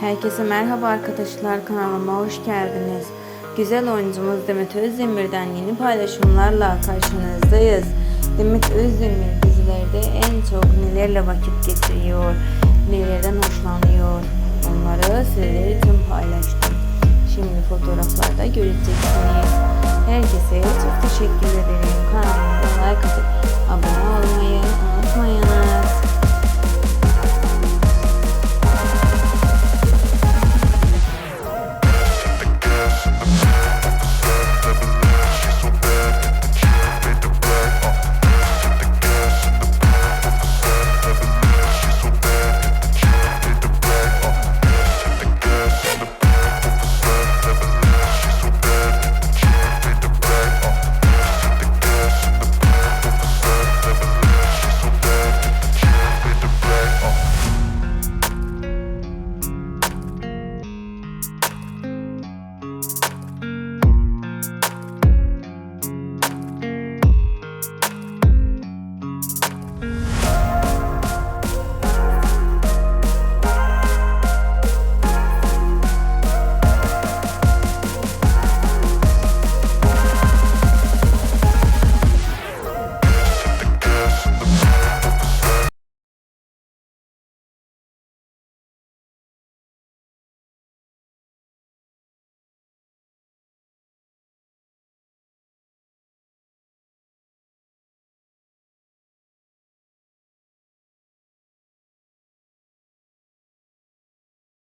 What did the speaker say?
Herkese merhaba arkadaşlar kanalıma hoş geldiniz. Güzel oyuncumuz Demet Özdemir'den yeni paylaşımlarla karşınızdayız. Demet Özdemir dizilerde en çok nelerle vakit geçiriyor, nelerden hoşlanıyor onları sizler için paylaştım. Şimdi fotoğraflarda göreceksiniz. Herkese çok teşekkür.